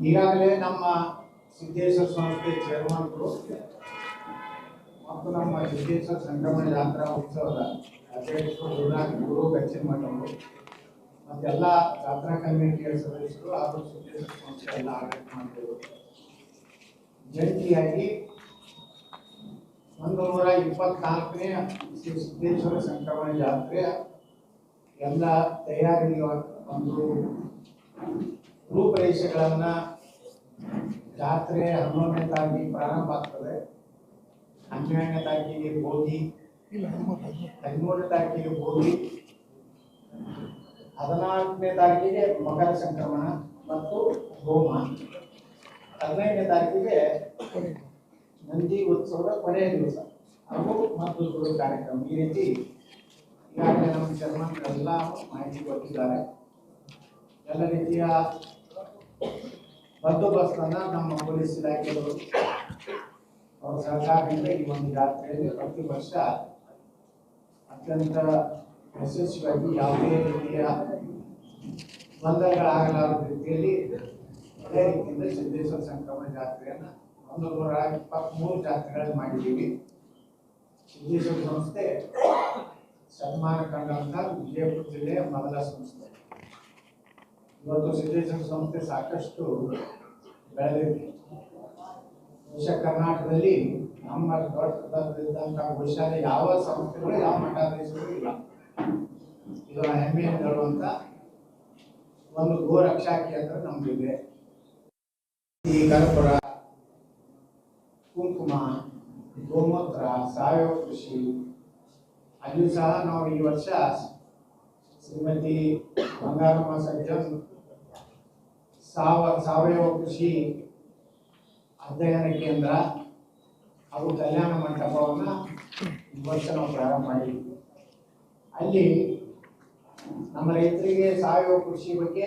ಈಗಾಗಲೇ ನಮ್ಮ ಸಿದ್ದೇಶ್ವರ ಸಂಸ್ಥೆ ಚೇರ್ಮನ್ರು ಮತ್ತು ನಮ್ಮ ಸಿದ್ದೇಶ್ವರ ಸಂಕ್ರಮಣ ಜಾತ್ರಾ ಉತ್ಸವದ ಅಧ್ಯಕ್ಷರು ಗುರುನಾಥ್ ಗುರು ಗಚ್ಚಿನ ಮಠರು ಮತ್ತೆಲ್ಲ ಜಾತ್ರಾ ಕಮಿಟಿಯ ಸದಸ್ಯರು ಹಾಗೂ ಸಿದ್ದೇಶ್ವರ ಸಂಸ್ಥೆ ಎಲ್ಲ ಆಡಳಿತ ಮಾಡಿದರು ಜಂಟಿಯಾಗಿ ಒಂದು ನೂರ ಇಪ್ಪತ್ನಾಲ್ಕನೇ ಶ್ರೀ ಸಿದ್ದೇಶ್ವರ ಸಂಕ್ರಮಣ ಜಾತ್ರೆಯ ಎಲ್ಲ ತಯಾರಿ ಒಂದು ರೂಪರೇಷೆಗಳನ್ನ ಜಾತ್ರೆ ಹನ್ನೊಂದನೇ ತಾರೀಕಿಗೆ ಪ್ರಾರಂಭ ಆಗ್ತದೆ. ಹನ್ನೆರಡನೇ ತಾರೀಕಿಗೆ ಬೋಧಿ ಹದಿಮೂರನೇ ತಾರೀಕಿಗೆ ಬೋಧಿ ಹದಿನಾಲ್ಕನೇ ತಾರೀಕಿಗೆ ಮಕರ ಸಂಕ್ರಮಣ ಮತ್ತು ಹೋಮ. ಹದಿನೈದನೇ ತಾರೀಕಿಗೆ ನಂದಿ ಉತ್ಸವದ ಕೊನೆಯ ದಿವಸ. ಹಾಗೂ ಮತ್ತು ಕಾರ್ಯಕ್ರಮ ಈ ರೀತಿ ಈಗಾಗಲೇ ನಮ್ಮ ಶರ್ಮನ್ರೆಲ್ಲ ಮಾಹಿತಿ ಕೊಟ್ಟಿದ್ದಾರೆ ಎಲ್ಲ ರೀತಿಯ ಬಂದೋಬಸ್ತನ್ನ ನಮ್ಮ ಪೊಲೀಸ್ ಇಲಾಖೆಯವರು ಅವರ ಸಹಕಾರದಿಂದ ಈ ಒಂದು ಜಾತ್ರೆಯಲ್ಲಿ ಪ್ರತಿ ವರ್ಷ ಅತ್ಯಂತ ಯಶಸ್ವಿಯಾಗಿ ಯಾವುದೇ ರೀತಿಯ ಗೊಂದಲಗಳಾಗಲಾರದ ರೀತಿಯಲ್ಲಿ ಅದೇ ರೀತಿಯಿಂದ ಸಿದ್ದೇಶ್ವರ ಸಂಕ್ರಮಣ ಜಾತ್ರೆಯನ್ನ ಒಂದು ನೂರ ಇಪ್ಪತ್ತ್ಮೂರು ಜಾತ್ರೆಗಳನ್ನು ಮಾಡಿದ್ದೀವಿ ಸಿದ್ದೇಶ್ವರ ಸಂಸ್ಥೆ ಶತಮಾನ ಕಂಡಂತ ವಿಜಯಪುರ ಜಿಲ್ಲೆಯ ಮೊದಲ ಸಂಸ್ಥೆ. ಇವತ್ತು ಸಿದ್ದೇಶ್ವರ ಸಂಸ್ಥೆ ಸಾಕಷ್ಟು ಬೆಳೆದಿದೆ. ವಿಶ್ವ ಕರ್ನಾಟಕದಲ್ಲಿ ನಮ್ಮ ದೊಡ್ಡದಾದಂತಹ ವಿಷಯ ಯಾವ ಸಂಸ್ಥೆಗಳು, ಯಾವ ಮಠಾಧೀಶರು ಇಲ್ಲ. ಇದು ಹೆಮ್ಮೆಯನ್ನು ಹೇಳುವಂತ ಒಂದು ಗೋರಕ್ಷಾ ಕೇಂದ್ರ ನಮ್ದಿದೆ. ಈ ಕರ್ಪುರ ಕುಂಕುಮ, ಗೋಮೂತ್ರ, ಸಾವಯವ ಕೃಷಿ ಅಲ್ಲೂ ಸಹ ನಾವು ಈ ವರ್ಷ ಶ್ರೀಮತಿ ಬಂಗಾರಮ್ಮ ಸಜ್ಜನ್ ಸಾವ ಸಾವಯವ ಕೃಷಿ ಅಧ್ಯಯನ ಕೇಂದ್ರ ಹಾಗೂ ಕಲ್ಯಾಣ ಮಂಟಪವನ್ನು ಈ ವರ್ಷ ನಾವು ಪ್ರಾರಂಭ ಮಾಡಿದ್ವಿ ಅಲ್ಲಿ ನಮ್ಮ ರೈತರಿಗೆ ಸಾವಯವ ಕೃಷಿ ಬಗ್ಗೆ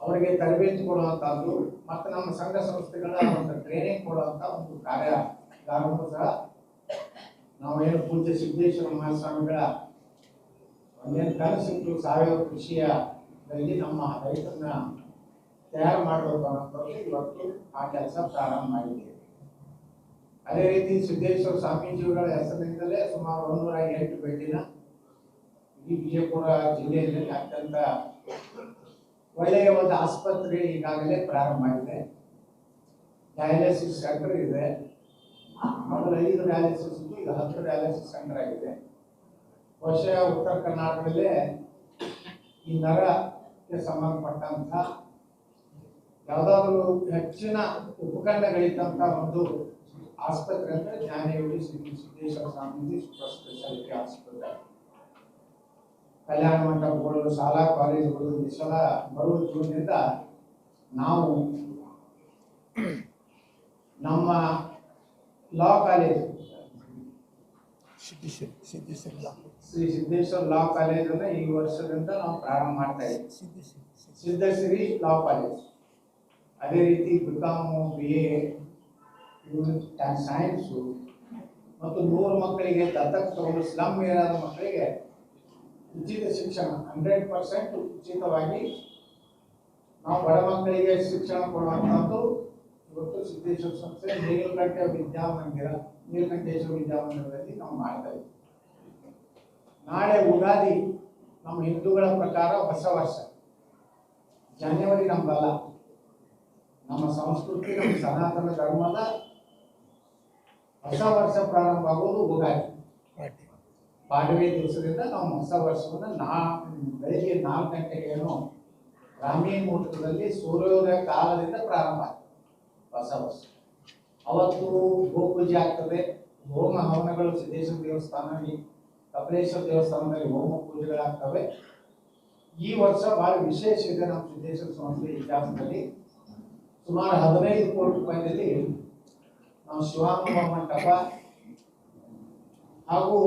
ಅವರಿಗೆ ತರಬೇತಿ ಕೊಡುವಂತಹದ್ದು ಮತ್ತು ನಮ್ಮ ಸಂಘ ಸಂಸ್ಥೆಗಳ ಒಂದು ಟ್ರೈನಿಂಗ್ ಕೊಡುವಂಥ ಒಂದು ಕಾರ್ಯಾಗಾರವನ್ನು ಸಹ ನಾವೇನು ಪೂಜ್ಯ ಸಿದ್ದೇಶ್ವರ ಮಹಾಸ್ವಾಮಿಗಳ ಒಂದೇನು ಕನಸಿಟ್ಟು ಸಾವಯವ ಕೃಷಿಯಲ್ಲಿ ನಮ್ಮ ರೈತರನ್ನ ತಯಾರು ಮಾಡಬೇಕು ಅನ್ನೋದು ಇವತ್ತು ಆ ಕೆಲಸ ಪ್ರಾರಂಭ ಮಾಡಿದ್ದೇವೆ ಅದೇ ರೀತಿ ಸಿದ್ದೇಶ್ವರ ಸ್ವಾಮೀಜಿಗಳ ಹೆಸರಿನಿಂದಲೇ ಸುಮಾರು ಒಂದೂರ ಎಂಟು ಬೆಳ್ಳಿನ ಈ ವಿಜಯಪುರ ಜಿಲ್ಲೆಯಲ್ಲಿ ಅತ್ಯಂತ ಒಳ್ಳೆಯ ಒಂದು ಆಸ್ಪತ್ರೆ ಈಗಾಗಲೇ ಪ್ರಾರಂಭ ಆಗಿದೆ. ಡಯಾಲಿಸಿಸ್ ಸೆಂಟರ್ ಇದೆ. ಮೊದಲು ಐದು ಡಯಾಲಿಸಿಸ್ ಈಗ ಹತ್ತು ಡಯಾಲಿಸಿಸ್ ಸೆಂಟರ್ ಆಗಿದೆ. ಬಹುಶಃ ಉತ್ತರ ಕರ್ನಾಟಕದಲ್ಲೇ ಈ ನರಕ್ಕೆ ಸಂಬಂಧಪಟ್ಟಂತ ಯಾವುದಾದ್ರೂ ಹೆಚ್ಚಿನ ಉಪಕರಣಗಳಿದ್ದಂತ ಒಂದು ಆಸ್ಪತ್ರೆ ಅಂದ್ರೆ ಜ್ಞಾನಯೋಗಿ ಶ್ರೀ ಸಿದ್ದೇಶ್ವರ ಸ್ವಾಮೀಜಿ ಸೂಪರ್ ಸ್ಪೆಷಾಲಿಟಿ ಆಸ್ಪತ್ರೆ. ಕಲ್ಯಾಣ ಮಂಟಪಗಳು, ಶಾಲಾ, ಕಾಲೇಜುಗಳು ಈ ಸಲ ಬರುವ ಜೂನ್ನಿಂದ ನಾವು ನಮ್ಮ law college. Shri Siddheshwara law ಕಾಲೇಜನ್ನ ಈ ವರ್ಷದಿಂದ ನಾವು ಪ್ರಾರಂಭ ಮಾಡ್ತಾ ಇದ್ದೀವಿ. Siddhashri Siddhashri law college. ಅದೇ ರೀತಿ ಬಿಕಾಮು ಬಿ ಎ ಸೈನ್ಸು ಮತ್ತು ನೂರು ಮಕ್ಕಳಿಗೆ ದತ್ತಕ್ ತಗೊಂಡು ಸ್ಲಮ್ ಏರಿಯಾದ ಮಕ್ಕಳಿಗೆ ಉಚಿತ ಶಿಕ್ಷಣ ಹಂಡ್ರೆಡ್ ಪರ್ಸೆಂಟ್ ಉಚಿತವಾಗಿ ನಾವು ಬಡ ಮಕ್ಕಳಿಗೆ ಶಿಕ್ಷಣ ಕೊಡುವಂಥದ್ದು ಇವತ್ತು ಸಿದ್ದೇಶ್ವರ ಸಂಸ್ಥೆ ನೀಲಕಂಠ ವಿದ್ಯಾಮಂದಿರ, ನೀಲಕಂಠೇಶ್ವರ ವಿದ್ಯಾಮಂದಿರದಲ್ಲಿ ನಾವು ಮಾಡ್ತಾ ಇದ್ದೀವಿ ನಾಳೆ ಉಗಾದಿ ನಮ್ಮ ಹಿಂದೂಗಳ ಪ್ರಕಾರ ಹೊಸ ವರ್ಷ. ಜನವರಿ ನಮ್ದಲ್ಲ ನಮ್ಮ ಸಂಸ್ಕೃತಿ ನಮ್ಮ ಸನಾತನ ಧರ್ಮದ ಹೊಸ ವರ್ಷ ಪ್ರಾರಂಭ ಆಗೋದು ಉಗಾದಿ. ಪಾಡವೇ ದಿವಸದಿಂದ ನಾವು ಹೊಸ ವರ್ಷವನ್ನು ನಾ, ಬೆಳಿಗ್ಗೆ ನಾಲ್ಕು ಗಂಟೆಗೆ ಏನು ಗ್ರಾಮೀಣ ಮುಹೂರ್ತದಲ್ಲಿ ಸೂರ್ಯೋದಯ ಕಾಲದಿಂದ ಪ್ರಾರಂಭ ಆಗ್ತದೆ ಹೊಸ ವರ್ಷ ಅವತ್ತು ಗೋಪೂಜೆ ಆಗ್ತದೆ. ಹೋಮ ಹವನಗಳು ಸಿದ್ದೇಶ್ವರ ದೇವಸ್ಥಾನ ಕಪಿಲೇಶ್ವರ ದೇವಸ್ಥಾನದಲ್ಲಿ ಹೋಮ ಪೂಜೆಗಳಾಗ್ತವೆ. ಈ ವರ್ಷ ಬಹಳ ವಿಶೇಷ ಇದೆ ನಮ್ಮ ಸಿದ್ದೇಶ್ವರ ಸಂಸ್ಥೆ ಇತಿಹಾಸದಲ್ಲಿ ಸುಮಾರು ಹದಿನೈದು ಕೋಟಿ ರೂಪಾಯಿನಲ್ಲಿ ನಾವು ಶಿವಾನಂದ ಮಂಟಪ ಹಾಗೂ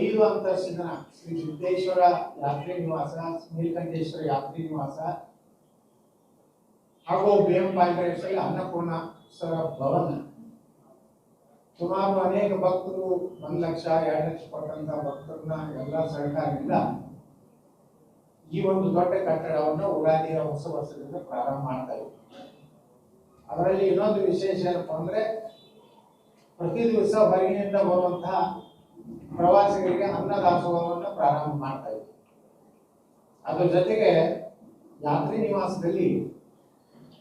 ಐದು ಅಂತಸ್ತಿನ ಶ್ರೀ ಸಿದ್ದೇಶ್ವರ ಯಾತ್ರಿ ನಿವಾಸ ನೀಲಕಂಠೇಶ್ವರ ಯಾತ್ರಿ ನಿವಾಸ ಹಾಗೂ ಬೇಮ್ ಅನ್ನಪೂರ್ಣ ಸರ ಭವನ. ಸುಮಾರು ಅನೇಕ ಭಕ್ತರು ಒಂದು ಲಕ್ಷ, ಎರಡು ಲಕ್ಷ ಕೊಟ್ಟಂತ ಭಕ್ತರನ್ನ ಎಲ್ಲ ಸರ್ಕಾರದಿಂದ ಈ ಒಂದು ದೊಡ್ಡ ಕಟ್ಟಡವನ್ನು ಉಗಾದಿಯ ಹೊಸ ವರ್ಷದಿಂದ ಪ್ರಾರಂಭ ಮಾಡ್ತಾ ಅದರಲ್ಲಿ ಇನ್ನೊಂದು ವಿಶೇಷ ಏನಪ್ಪ ಅಂದ್ರೆ ಪ್ರತಿ ದಿವಸ ಹೊರಗಿನಿಂದ ಬರುವಂತಹ ಪ್ರವಾಸಿಗರಿಗೆ ಅನ್ನದಾಸೋಹವನ್ನು ಪ್ರಾರಂಭ ಮಾಡ್ತಾ ಇದ್ದೀವಿ ಅದ್ರ ಜೊತೆಗೆ ಯಾತ್ರಿ ನಿವಾಸದಲ್ಲಿ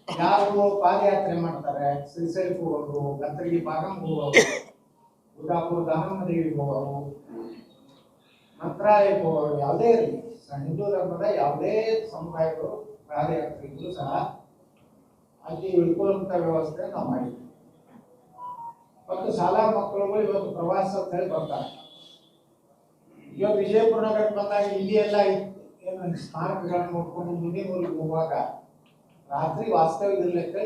ಯಾರು ಪಾದಯಾತ್ರೆ ಮಾಡ್ತಾರೆ ಶ್ರೀಶೈಲಕ್ಕೆ ಹೋಗೋರು ಗತ್ತರಿಗೆ ಬಾಗಂಗ್ ಹೋಗೋರು, ಉದಾಪುರ ದಾನಮದೇವಿಗೆ ಹೋಗೋರು ಮಂತ್ರಾಲಯಕ್ಕೆ ಯಾವುದೇ ಇರಲಿ. ಹಿಂದೂ ಧರ್ಮದ ಯಾವುದೇ ಸಮುದಾಯಗಳು ಪಾದಯಾತ್ರೆಗಳು ಸಹ ಅಲ್ಲಿ ಉಳ್ಕೊಳ್ಳುವಂತ ವ್ಯವಸ್ಥೆ ನಾವು ಮಾಡಿದ್ವಿ. ಮತ್ತು ಶಾಲಾ ಮಕ್ಕಳುಗಳು ಇವತ್ತು ಪ್ರವಾಸ ಅಂತ ಹೇಳಿ ಬರ್ತಾರೆ. ಇವತ್ತು ವಿಜಯಪುರ ನಗರಕ್ಕೆ ಬಂದಾಗ ಇಲ್ಲಿ ಎಲ್ಲ ಏನು ಸ್ಮಾರಕಗಳನ್ನು ನೋಡ್ಕೊಂಡು ಮುಂದಿನ ಊರಿಗೆ ಹೋಗುವಾಗ ರಾತ್ರಿ ವಾಸ್ತವ್ಯ ಇರಲಿಕ್ಕೆ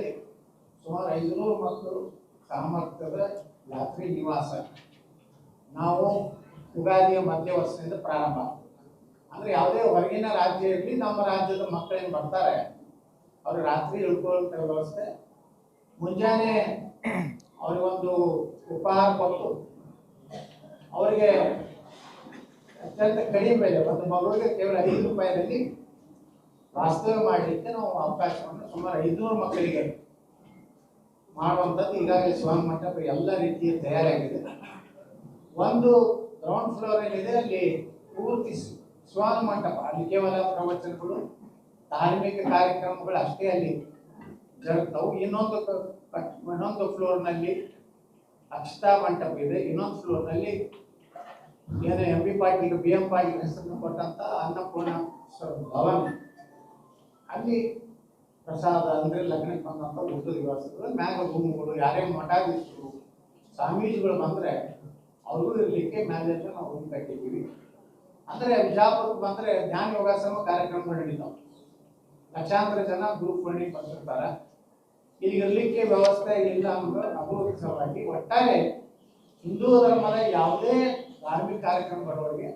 ಸುಮಾರು ಐದುನೂರು ಮಕ್ಕಳು ಸಾಮರ್ಥ್ಯದ ರಾತ್ರಿ ನಿವಾಸ. ನಾವು ಯುಗಾದಿಯ ಮಧ್ಯ ವರ್ಷದಿಂದ ಪ್ರಾರಂಭ ಅಂದರೆ ಯಾವುದೇ ಹೊರಗಿನ ರಾಜ್ಯ ಇರಲಿ, ನಮ್ಮ ರಾಜ್ಯದ ಮಕ್ಕಳೇನು ಬರ್ತಾರೆ, ಅವರು ರಾತ್ರಿ ಉಳ್ಕೊಳ್ಳುವಂಥ ವ್ಯವಸ್ಥೆ. ಮುಂಜಾನೆ ಅವರಿಗೊಂದು ಉಪಹಾರ ಕೊಟ್ಟು ಅವರಿಗೆ ಅತ್ಯಂತ ಕಡಿಮೆ ಬೆಲೆ, ಒಂದು ಮಗುವಿಗೆ ಕೇವಲ ಐದು ರೂಪಾಯಿನಲ್ಲಿ ವಾಸ್ತವ್ಯ ಮಾಡಲಿಕ್ಕೆ ನಾವು ಅವಕಾಶವನ್ನು ಸುಮಾರು ಐದುನೂರು ಮಕ್ಕಳಿಗೆ ಮಾಡುವಂಥದ್ದು ಈಗಾಗಲೇ ಸ್ವಾಮಿ ಮಂಟಪ ಎಲ್ಲ ರೀತಿಯ ತಯಾರಾಗಿದೆ. ಒಂದು ಗ್ರೌಂಡ್ ಫ್ಲೋರ್ ಏನಿದೆ ಅಲ್ಲಿ ಪೂರ್ತಿ ಸ್ವಾಮಿ ಮಂಟಪ, ಅಲ್ಲಿ ಕೇವಲ ಪ್ರವಚನಗಳು, ಧಾರ್ಮಿಕ ಕಾರ್ಯಕ್ರಮಗಳು ಅಷ್ಟೇ ಅಲ್ಲಿ ಜರುಗ್ತಾವು. ಇನ್ನೊಂದು ಇನ್ನೊಂದು ಫ್ಲೋರ್ನಲ್ಲಿ ಅಕ್ಷತಾ ಮಂಟಪ ಇದೆ, ಇನ್ನೊಂದು ಫ್ಲೋರ್ನಲ್ಲಿ ಏನೋ M B Patil B M Patil ಹೆಸರನ್ನು ಕೊಟ್ಟಂತ ಅನ್ನಪೂರ್ಣ ಭವನ. ಅಲ್ಲಿ ಪ್ರಸಾದ ಅಂದ್ರೆ ಲಗ್ನಕ್ಕೆ ಬಂದಂತ ಊಟದ ದಿವಸಗಳು ಮ್ಯಾಗ ರೂಮ್ಗಳು ಯಾರೇ ಮಠಾಧೀಶರು, ಸ್ವಾಮೀಜಿಗಳು ಬಂದ್ರೆ ಅವ್ರಿಗೂ ಇರ್ಲಿಕ್ಕೆ ಮ್ಯಾಲೆಲ್ಲ ನಾವು ರೂಮ್ ಕಟ್ಟಿದ್ದೀವಿ. ಅಂದ್ರೆ ಬಿಜಾಪುರಕ್ಕೆ ಬಂದ್ರೆ ಧ್ಯಾನ ಯೋಗಾಸನ ಕಾರ್ಯಕ್ರಮಗಳು ನಡೀತಾವೆ ಲಕ್ಷಾಂತರ ಜನ ಗ್ರೂಪ್ ಮಾಡಿ ಬಂದಿರ್ತಾರೆ ಇಲ್ಲಿ ಇರ್ಲಿಕ್ಕೆ ವ್ಯವಸ್ಥೆ ಇಲ್ಲ ಅಂದ್ರೆ ಅಭಿವೃದ್ಧಿ ಒಟ್ಟಾರೆ ಹಿಂದೂ ಧರ್ಮದ ಯಾವುದೇ ಧಾರ್ಮಿಕ ಕಾರ್ಯಕ್ರಮ ಬರೋರಿಗೆ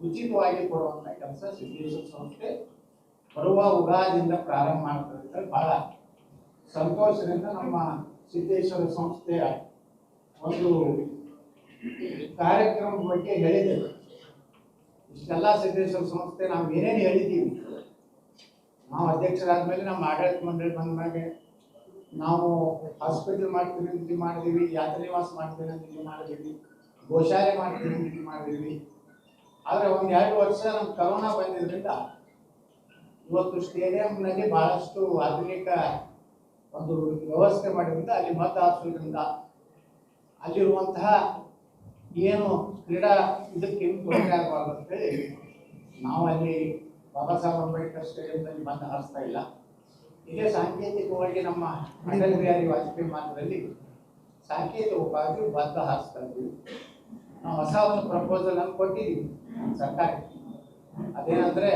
ಉಚಿತವಾಗಿ ಕೊಡುವಂತ ಕೆಲಸ ಸಿದ್ದೇಶ್ವರ ಸಂಸ್ಥೆ ಬರುವ ಉಗಾದಿಂದ ಪ್ರಾರಂಭ ಮಾಡ್ತಾರೆ ಬಹಳ ಸಂತೋಷದಿಂದ ನಮ್ಮ ಸಿದ್ದೇಶ್ವರ ಸಂಸ್ಥೆಯ ಒಂದು ಕಾರ್ಯಕ್ರಮದ ಬಗ್ಗೆ ಹೇಳಿದ್ದೇವೆ ಇಷ್ಟೆಲ್ಲ ಸಿದ್ದೇಶ್ವರ ಸಂಸ್ಥೆ ನಾವು ಏನೇನು ಹೇಳಿದ್ದೀವಿ? ನಾವು ಅಧ್ಯಕ್ಷರಾದ್ಮೇಲೆ ನಮ್ಮ ಆಡಳಿತ ಮಂಡಳಿ ಬಂದ ಮೇಲೆ ನಾವು ಹಾಸ್ಪಿಟಲ್ ಮಾಡ್ತೀವಿ ಅಂತ ಮಾಡಿದೀವಿ ಯಾತ್ರೆ ನಿವಾಸ ಮಾಡ್ತೀವಿ ಅಂತ ಇಲ್ಲಿ ಮಾಡಿದೀವಿ, ಗೋಶಾಲೆ ಮಾಡ್ತೀವಿ ಅಂತ ಇಲ್ಲಿ ಮಾಡಿದೀವಿ. ಆದರೆ ಒಂದು ಎರಡು ವರ್ಷ ನಮ್ಗೆ ಕರೋನಾ ಬಂದಿದ್ರಿಂದ ಇವತ್ತು ಸ್ಟೇಡಿಯಂನಲ್ಲಿ ಬಹಳಷ್ಟು ಆಧುನಿಕ ಒಂದು ವ್ಯವಸ್ಥೆ ಮಾಡಿದ್ರಿಂದ ಅಲ್ಲಿ ಮತ ಹಾಸೋದ್ರಿಂದ ಅಲ್ಲಿರುವಂತಹ ಏನು ಕ್ರೀಡಾ ಇದಕ್ಕೆ ಏನು ತೊಂದರೆ ನಾವು ಅಲ್ಲಿ ಬಾಬಾ ಸಾಹೇಬ್ ಅಂಬೇಡ್ಕರ್ ಸ್ಟೇಡಿಯಂನಲ್ಲಿ ಮತ ಹಾರಿಸ್ತಾ ಇಲ್ಲ. ಇದೇ ಸಾಂಕೇತಿಕವಾಗಿ ನಮ್ಮ ಅಟಲ್ ಬಿಹಾರಿ ವಾಜಪೇಯಿ ಮಾತ್ರದಲ್ಲಿ ಸಾಂಕೇತಿಕವಾಗಿ ಮತ ಹಾರಿಸ್ತಾ ಇದ್ದೀವಿ. ನಾವು ಹೊಸ ಒಂದು ಪ್ರಪೋಸಲ್ ಅನ್ನು ಕೊಟ್ಟಿದ್ದೀವಿ ಸರ್ಕಾರಕ್ಕೆ. ಅದೇನಂದ್ರೆ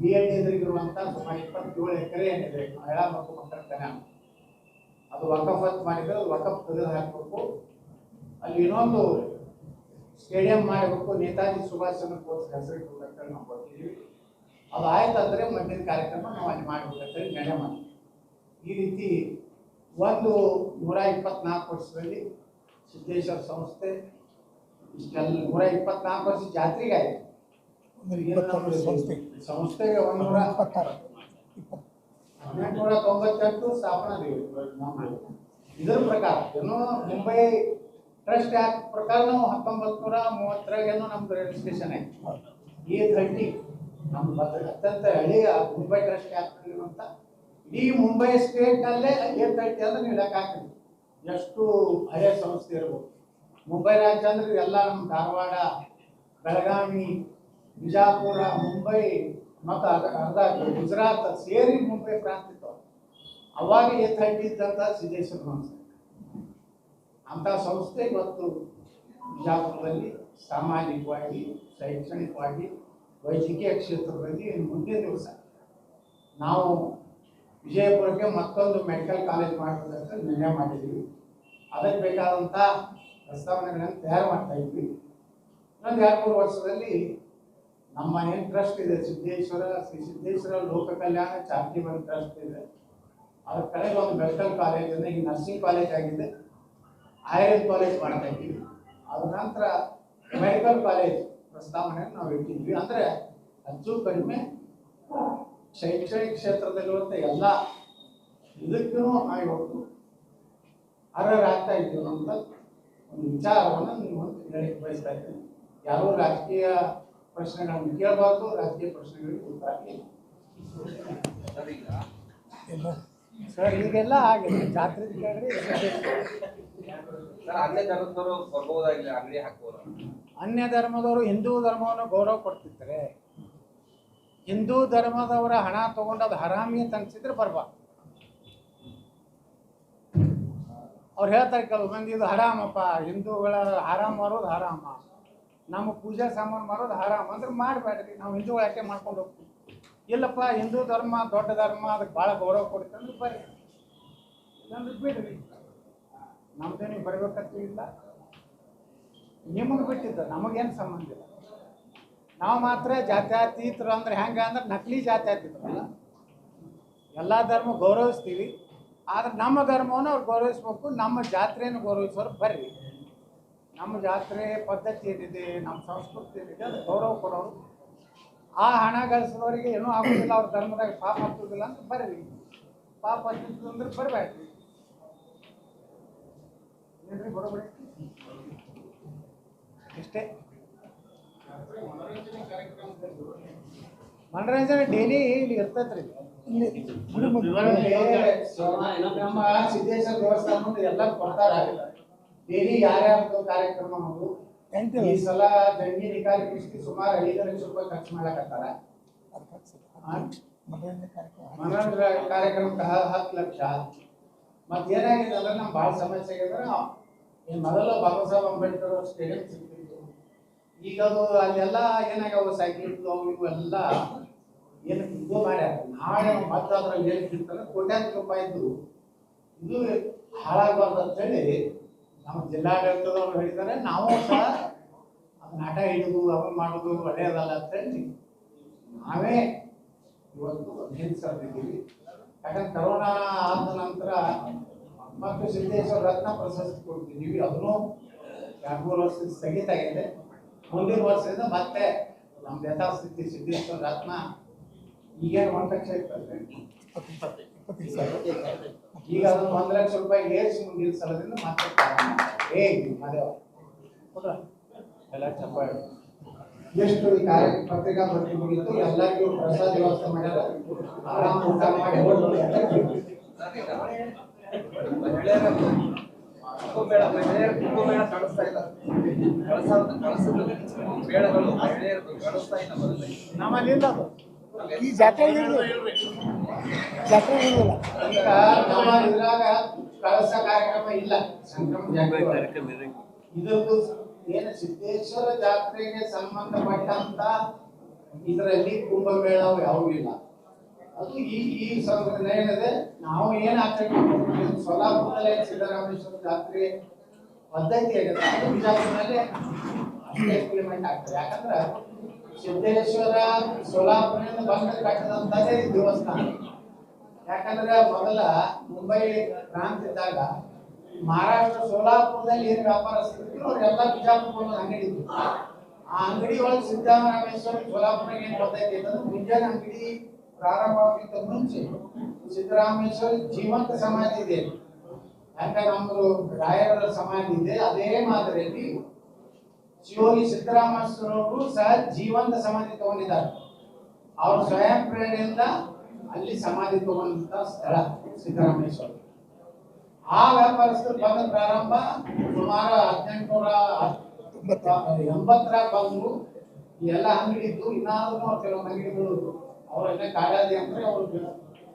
ಬಿ ಎಚ್ ಎದುರಿಗಿರುವಂತ ಸುಮಾರು ಇಪ್ಪತ್ತೇಳು ಎಕರೆ ಏನಿದೆ, ಮಹಿಳಾ ಮತ್ತು ಮಕ್ಕಳ ಅದು ಅಂತ ಮಾಡಿದ್ರೆ ಅದು ವಕಫ್ ತೆಗೆದು ಹಾಕಬೇಕು. ಅಲ್ಲಿ ಇನ್ನೊಂದು ಸ್ಟೇಡಿಯಂ ಮಾಡಬೇಕು, ನೇತಾಜಿ ಸುಭಾಷ್ ಚಂದ್ರ ಬೋಸ್ ಹೆಸರಿಟ್ಟು ನಾವು ಬರ್ತೀವಿ. ಅದು ಆಯ್ತಂದ್ರೆ ಮುಂದಿನ ಕಾರ್ಯಕ್ರಮ ನಾವು ಅಲ್ಲಿ ಮಾಡ್ಬೇಕಂತೇಳಿ ನಿರ್ಣಯ ಮಾಡಿ ಈ ರೀತಿ ಒಂದು ನೂರ ಇಪ್ಪತ್ನಾಲ್ಕು ವರ್ಷದಲ್ಲಿ ಸಿದ್ದೇಶ್ವರ ಸಂಸ್ಥೆ ಇಷ್ಟೆಲ್ಲ ನೂರ ಇಪ್ಪತ್ನಾಲ್ಕು ವರ್ಷ ಜಾತ್ರೆಗೆ ಆಯ್ತು. ಒಂದು ಇಪ್ಪತ್ತಾರು ಸಂಸ್ಥೆ. ಸಂಸ್ಥೆಗೆ ಒಂದೂರ ಇಪ್ಪತ್ತಾರು. ಹದಿನೆಂಟುನೂರ ತೊಂಬತ್ತೆಂಟು ಸ್ಥಾಪನಾ. ಇದರ ಪ್ರಕಾರ ಏನೋ ಮುಂಬೈ ಟ್ರಸ್ಟ್ ಆಕ್ಟ್ ಪ್ರಕಾರ ನಾವು ಹತ್ತೊಂಬತ್ತು ನೂರ ಮೂವತ್ತರಾಗೇನೋ ನಮ್ದು ರಿಜಿಸ್ಟ್ರೇಷನ್ ಆಯ್ತು. ಎ ಥರ್ಟಿ ನಮ್ಮ ಅತ್ಯಂತ ಹಳೆಯ ಮುಂಬೈ ಟ್ರಸ್ಟ್ ಆಕ್ಟ್ ಇರುವಂಥ ಇಡೀ ಮುಂಬೈ ಸ್ಟೇಟ್ ನಲ್ಲೇ ಎ ಥರ್ಟಿ ಅಂದ್ರೆ ನೀವು ಲೆಕ್ಕ ಎಷ್ಟು ಹಳೆಯ ಸಂಸ್ಥೆ ಇರ್ಬೋದು. ಮುಂಬೈ ರಾಜ್ಯ ಅಂದ್ರೆ ಎಲ್ಲ ನಮ್ಮ ಧಾರವಾಡ ಬೆಳಗಾವಿ ಬಿಜಾಪುರ, ಮುಂಬೈ, ಮತ್ತು ಅರ್ಧ ಅರ್ಧ ಗುಜರಾತ್ ಸೇರಿ ಮುಂಬೈ ಪ್ರಾಂತ ಅವಾಗ ಎ ಇದ್ದಂತ ಸಿದ್ದೇಶ್ವರ ಸಂಸ್ಥೆ ಅಂತ ಸಂಸ್ಥೆ ಇವತ್ತು ಬಿಜಾಪುರದಲ್ಲಿ ಸಾಮಾಜಿಕವಾಗಿ, ಶೈಕ್ಷಣಿಕವಾಗಿ, ವೈದ್ಯಕೀಯ ಕ್ಷೇತ್ರದಲ್ಲಿ ಮುಂದಿನ ದಿವಸ. ನಾವು ವಿಜಯಪುರಕ್ಕೆ ಮತ್ತೊಂದು ಮೆಡಿಕಲ್ ಕಾಲೇಜ್ ಮಾಡಬೇಕಂತ ನಿರ್ಣಯ ಮಾಡಿದ್ದೀವಿ. ಅದಕ್ಕೆ ಬೇಕಾದಂಥ ಪ್ರಸ್ತಾವನೆಗಳನ್ನು ತಯಾರು ಮಾಡ್ತಾ ಇದ್ವಿ. ಇನ್ನೊಂದು ಎರಡು, ಮೂರು ವರ್ಷದಲ್ಲಿ ನಮ್ಮ ಏನು ಟ್ರಸ್ಟ್ ಇದೆ? ಸಿದ್ದೇಶ್ವರ, ಶ್ರೀ ಸಿದ್ದೇಶ್ವರ ಲೋಕ ಕಲ್ಯಾಣ ಚಾರಿಟೇಬಲ್ ಟ್ರಸ್ಟ್ ಇದೆ. ಅದ್ರ ಕಡೆಗೆ ಒಂದು ಮೆಡಿಕಲ್ ಕಾಲೇಜ್ ಅಂದರೆ ಈಗ ನರ್ಸಿಂಗ್ ಕಾಲೇಜ್ ಆಗಿದೆ. ಆಯುರ್ವೇದ ಕಾಲೇಜ್ ಮಾಡ್ತಾ ಇದ್ದೀವಿ. ಅದ ನಂತರ ಮೆಡಿಕಲ್ ಕಾಲೇಜ್ ಪ್ರಸ್ತಾವನೆಯನ್ನು ನಾವು ಇಟ್ಟಿದ್ವಿ. ಅಂದ್ರೆ ಹೆಚ್ಚು ಕಡಿಮೆ ಶೈಕ್ಷಣಿಕ ಕ್ಷೇತ್ರದಲ್ಲಿರುವಂಥ ಎಲ್ಲ ಇದಕ್ಕೂ ಇವತ್ತು ಅರ್ಹರಾಗ್ತಾ ಇದ್ದೀವಿ ಅಂತ ಒಂದು ವಿಚಾರವನ್ನು ನೀವು ಹೇಳಕ್ಕೆ ಬಯಸ್ತಾ ಇದ್ದೀನಿ. ಯಾರೂ ರಾಜಕೀಯ ಪ್ರಶ್ನೆಗಳನ್ನು ಕೇಳಬಾರ್ದು ರಾಜಕೀಯ ಪ್ರಶ್ನೆಗಳಿಗೆ ಉತ್ತರ ಸರ್ ಈಗೆಲ್ಲ ಆಗಿದೆ ಜಾತ್ರೆ ಹಾಕ್ಬೋದು. ಅನ್ಯ ಧರ್ಮದವರು ಹಿಂದೂ ಧರ್ಮವನ್ನು ಗೌರವ ಕೊಡ್ತಿದ್ರೆ ಹಿಂದೂ ಧರ್ಮದವರ ಹಣ ತಗೊಂಡದ ಅದು ಹರಾಮಿ ಅಂತ ಅನ್ಸಿದ್ರೆ ಬರ್ಬಾರ್ದು ಅವ್ರು ಹೇಳ್ತಾರೆ ಕೆಲವು ಮಂದಿ ಇದು ಹರಾಮಪ್ಪ ಹಿಂದೂಗಳ ಹರಾಮ್ ಮಾರೋದು ಹರಾಮ. ನಮ್ಮ ಪೂಜಾ ಸಾಮಾನು ಮಾರೋದು ಆರಾಮ್. ಅಂದ್ರೆ ಮಾಡಬೇಡ್ರಿ. ನಾವು ಹಿಂದೂಗಳು ಯಾಕೆ ಮಾಡ್ಕೊಂಡು ಹೋಗ್ತೀವಿ? ಇಲ್ಲಪ್ಪ, ಹಿಂದೂ ಧರ್ಮ, ದೊಡ್ಡ ಧರ್ಮ, ಅದಕ್ಕೆ ಭಾಳ ಗೌರವ ಕೊಡ್ತಂದ್ರೆ ಬರ್ರಿ. ಇಲ್ಲಾಂದ್ರೆ ಬಿಡ್ರಿ. ನಮ್ದೇನು ಬರ್ಬೇಕಂತ ಇಲ್ಲ. ನಿಮಗೆ ಬಿಟ್ಟಿದ್ದ, ನಮಗೇನು ಸಂಬಂಧ ಇಲ್ಲ. ನಾವು ಮಾತ್ರ ಜಾತ್ಯಾತೀತರು ಅಂದ್ರೆ ಹೆಂಗೆ ಅಂದ್ರೆ ನಕಲಿ ಜಾತ್ಯಾತೀತರಲ್ಲ ಎಲ್ಲ ಧರ್ಮ ಗೌರವಿಸ್ತೀವಿ. ಆದ್ರೆ ನಮ್ಮ ಧರ್ಮವನ್ನು ಅವ್ರು ಗೌರವಿಸ್ಬೇಕು, ನಮ್ಮ ಜಾತ್ರೆಯನ್ನು ಗೌರವಿಸೋರು ಬರ್ರಿ. ನಮ್ಮ ಜಾತ್ರೆ ಪದ್ಧತಿ ಏನಿದೆ, ನಮ್ಮ ಸಂಸ್ಕೃತಿ ಏನಿದೆ, ಅದು ಗೌರವ ಕೊಡೋರು. ಆ ಹಣ ಗಳಿಸಿದವರಿಗೆ ಏನೂ ಆಗೋದಿಲ್ಲ, ಅವ್ರ ಧರ್ಮದಾಗ ಪಾಪ ಆಗ್ತದಿಲ್ಲ ಅಂತ ಬರ್ರಿ. ಪಾಪ ಅಂದ್ರೆ ಬರಬೇಡ್ರಿ. ಏನ್ರಿ ಬರೋಬರಿ ಇಷ್ಟೇ ಮನರಂಜನೆ ಡೈಲಿ ಇಲ್ಲಿ ಇರ್ತೈತ್ರಿ. ಇಲ್ಲಿ ನಮ್ಮ ಸಿದ್ದೇಶ್ವರ ದೇವಸ್ಥಾನ ಎಲ್ಲ ಕೊಡ್ತಾರೆ ಡೈಲಿ ಯಾರ್ಯಾರ್ದು ಕಾರ್ಯಕ್ರಮ ಎಂಟು. ಈ ಸಲ ಜಂಗಿ ನಿಕಾಲಿಕೆ ಸುಮಾರು ಐದು ಲಕ್ಷ ರೂಪಾಯಿ ಖರ್ಚು ಮಾಡಕತ್ತಾರ. ಮನೋರಂಜನೆ ಕಾರ್ಯಕ್ರಮ ಮನೋರಂಜನೆ ಕಾರ್ಯಕ್ರಮಕ್ಕೆ ಹತ್ತು ಲಕ್ಷ. ಮತ್ತೆ ಏನಾಗಿದೆ ಅಂದ್ರೆ ನಮ್ಗೆ ಭಾಳ ಸಮಸ್ಯೆ ಆಗಿದ್ರೆ ಮೊದಲು ಬಾಬಾ ಸಾಹೇಬ್ ಅಂಬೇಡ್ಕರ್ ಸ್ಟೇಡಿಯಂ ಸಿಗ್ತಿತ್ತು. ಈಗ ಅದು ಅಲ್ಲೆಲ್ಲ ಏನಾಗ್ಯಾವ ಸೈಕಲ್ ಅವು ಎಲ್ಲ ಏನು ಇದು ಮಾಡ್ಯಾರ? ನಾಳೆ ಮತ್ತೆ ಅದ್ರಲ್ಲಿ ಏನು ಸಿಗ್ತಾರೆ ಕೋಟ್ಯಾಂತರ ರೂಪಾಯಿದ್ದು ಇದು ಹಾಳಾಗಬಾರ್ದು ಅಂತೇಳಿ ನಮ್ಮ ಜಿಲ್ಲಾಡಳಿತದವ್ರು ಹೇಳಿದ್ದಾರೆ, ನಾವು ಸಹ ನಾಟ ಹಿಡಿದು ಅವನ್ ಮಾಡೋದು ಒಳ್ಳೆಯದಲ್ಲ ಅಂತೇಳಿ ನಾವೇ ಇವತ್ತು ನಿಲ್ಲಿಸಿದ್ದೀವಿ ಯಾಕಂದ್ರೆ ಕರೋನಾ ಆದ ನಂತರ ಮತ್ತು ಸಿದ್ದೇಶ್ವರ ರತ್ನ ಪ್ರಶಸ್ತಿ ಕೊಡ್ತಿದ್ದೀವಿ ಅದನ್ನು ಎರಡು ಮೂರು ವರ್ಷ ಸ್ಥಗಿತ ಆಗಿದೆ. ಮುಂದಿನ ವರ್ಷದಿಂದ ಮತ್ತೆ ನಮ್ಮ ಯಥಾಸ್ಥಿತಿ ಸಿದ್ದೇಶ್ವರ ರತ್ನ ಈಗೇನು ಒಂದು ಲಕ್ಷ ಇರ್ತದೆ ಇಪ್ಪತ್ತೈದು ಸಾವಿರ ಈಗ ಅದನ್ನು ಒಂದು ಲಕ್ಷ ರೂಪಾಯಿ ಏರಿಸಿ ಮುಂದಿನ ಸಲದಿಂದ ಮತ್ತೆ. ಏ ಮದೇವ ಎಲ್ಲ ಚಪ್ಪಾಳೆ. ಎಷ್ಟು ಈ ಕಾರ್ಯ ಪತ್ರಿಕಾ ಪತ್ರಿಕೆ ಮುಗಿತು ಎಲ್ಲರಿಗೂ ಪ್ರಸಾದ ವ್ಯವಸ್ಥೆ ಮಾಡ್ಯಾರ ಆರಾಮ ಊಟ ಮಾಡಿ. ಕುಂಭಮೇಳ ಮಹಿಳೆಯರ ಕುಂಭಮೇಳ ಕಾಣಿಸ್ತಾ ಇಲ್ಲ ಕಳಸ ಕಳಸದ ಮೇಳಗಳು ಮಹಿಳೆಯರು ಕಾಣಿಸ್ತಾ ಇಲ್ಲ ಮೊದಲೇ ನಮ್ಮಲ್ಲಿ ಅದು. ಈ ಜಾತ್ರೆ ಜಾತ್ರೆ ಇರಲಿಲ್ಲ. ಇದೊಂದು ಏನು ಸಿದ್ದೇಶ್ವರ ಜಾತ್ರೆಗೆ ಸಂಬಂಧಪಟ್ಟಂತ ಇದರಲ್ಲಿ ಕುಂಭಮೇಳ ಯಾವೂ ಇಲ್ಲ. ಅದು ಈ ಈ ಸಂಘಟನೆ ಏನಿದೆ, ನಾವು ಏನು ಆಚರಣೆ ಮಾಡ್ತೀವಿ ಸೊಲ್ಲಾಪುರದಲ್ಲೇ ಸಿದ್ದರಾಮೇಶ್ವರ ಜಾತ್ರೆ ಪದ್ಧತಿ ಆಗಿದೆ ಅದು ಬಿಜಾಪುರದಲ್ಲೇ ಇಂಪ್ಲಿಮೆಂಟ್ ಆಗ್ತದೆ. ಯಾಕಂದ್ರೆ ಸಿದ್ದೇಶ್ವರ ಸೋಲಾಪುರದಿಂದ ಬಂದ ಕಟ್ಟಿದಂಥದ್ದೇ ಈ ದೇವಸ್ಥಾನ. ಯಾಕಂದ್ರೆ ಮೊದಲ ಮುಂಬೈ ಕ್ರಾಂತಿ ಇದ್ದಾಗ ಮಹಾರಾಷ್ಟ್ರ ಸೋಲಾಪುರದಲ್ಲಿ ಏನು ಸಿಗ್ತಿದ್ರು ಅವರೆಲ್ಲ ಬಿಜಾಪುರ ಅಂಗಡಿ ಇತ್ತು ಆ ಅಂಗಡಿ ಒಳಗೆ ಸಿದ್ದರಾಮೇಶ್ವರ ಸೋಲಾಪುರ ಏನು ಬರ್ತೈತಿ ಅಂತಂದ್ರೆ ಮುಂಜಾನೆ ಅಂಗಡಿ ಪ್ರಾರಂಭ ಆಗಿದ್ದ ಮುಂಚೆ ಸಿದ್ದರಾಮೇಶ್ವರ ಜೀವಂತ ಸಮಾಧಿ ಇದೆ. ಯಾಕಂದ್ರೆ ನಮ್ಮದು ರಾಯರ ಸಮಾಧಿ ಇದೆ. ಅದೇ ಮಾದರಿಯಲ್ಲಿ ಶಿವೋಗಿ ಸಿದ್ದರಾಮೇಶ್ವರವರು ಸಹ ಜೀವಂತ ಸಮಾಧಿ ತಗೊಂಡಿದ್ದಾರೆ. ಅವರು ಸ್ವಯಂ ಪ್ರೇರಣೆಯಿಂದ ಅಲ್ಲಿ ಸಮಾಧಿ ತಗೊಂಡಂತ ಸ್ಥಳ ಸಿದ್ದರಾಮೇಶ್ವರ ಆ ವ್ಯಾಪಾರಸ್ಥರು ಬಂದ ಪ್ರಾರಂಭ ಸುಮಾರು ಹದಿನೆಂಟುನೂರ ಎಂಬತ್ತರ ಬಂದು ಎಲ್ಲ ಅಂಗಡಿ ಇದ್ದು ಇನ್ನಾದ್ರೂ ಕೆಲವು ಅಂಗಡಿಗಳು ಅವರೆಲ್ಲ ಕಾಡಾದಿ ಅಂದ್ರೆ ಅವರು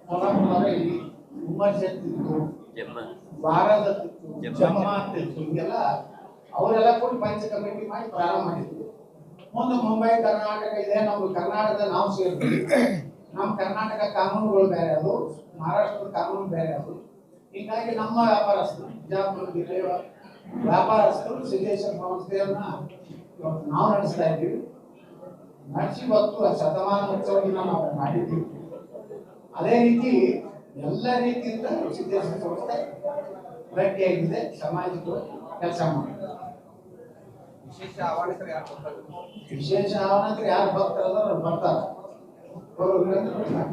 ಸೊಲ್ಲಾಪುರದವರೇ ಇಲ್ಲಿ ಹುಮ್ಮಸ್ ಭಾರತ ಜಮ್ಮ ಅಂತಿತ್ತು ಹಿಂಗೆಲ್ಲ ಅವರೆಲ್ಲ ಕೂಡಿ ಪಂಚ ಕಮಿಟಿ ಮಾಡಿ ಪ್ರಾರಂಭ ಮಾಡಿದ್ರು. ಮುಂದೆ ಮುಂಬೈ, ಕರ್ನಾಟಕ ಇದೆ ನಮ್ದು ಕರ್ನಾಟಕದ ನಾವು ಸೇರ್ತೀವಿ ನಮ್ಮ ಕರ್ನಾಟಕ ಕಾನೂನುಗಳು ಬೇರೆ ಅದು, ಮಹಾರಾಷ್ಟ್ರದ ಕಾನೂನು ಬೇರೆ ಅದು. ಹೀಗಾಗಿ ನಮ್ಮ ವ್ಯಾಪಾರಸ್ಥರು ಬಿಜಾಪುರ ಜಿಲ್ಲೆಯ ವ್ಯಾಪಾರಸ್ಥರು, ಸಿದ್ದೇಶ್ವರ ಸಂಸ್ಥೆಯನ್ನ ನಾವು ನಡೆಸ್ತಾ ಇದ್ದೀವಿ. ನಡೆಸಿ ಇವತ್ತು ಶತಮಾನ ಉತ್ಸವದಿಂದ ನಾವು ಮಾಡಿದ್ದೀವಿ. ಅದೇ ರೀತಿ ಎಲ್ಲ ರೀತಿಯಿಂದ ಸಿದ್ದೇಶ್ವರ ಸಂಸ್ಥೆ ಗಟ್ಟಿಯಾಗಿದೆ, ಸಮಾಜಕ್ಕೆ ಕೆಲಸ ಮಾಡಿ ವಿಶೇಷ ಆಹ್ವಾನಿತರು ಯಾರು ಬರ್ತಾರೆ ವಿಶೇಷ ಆಹ್ವಾನಕ್ಕೆ ಯಾರು ಭಕ್ತರಲ್ಲ ಅವ್ರು ಬರ್ತಾರೆ ಬರೋದಿಲ್ಲ ಅಂದ್ರೆ ಬಿಡ್ತಾರೆ.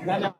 ಧನ್ಯವಾದ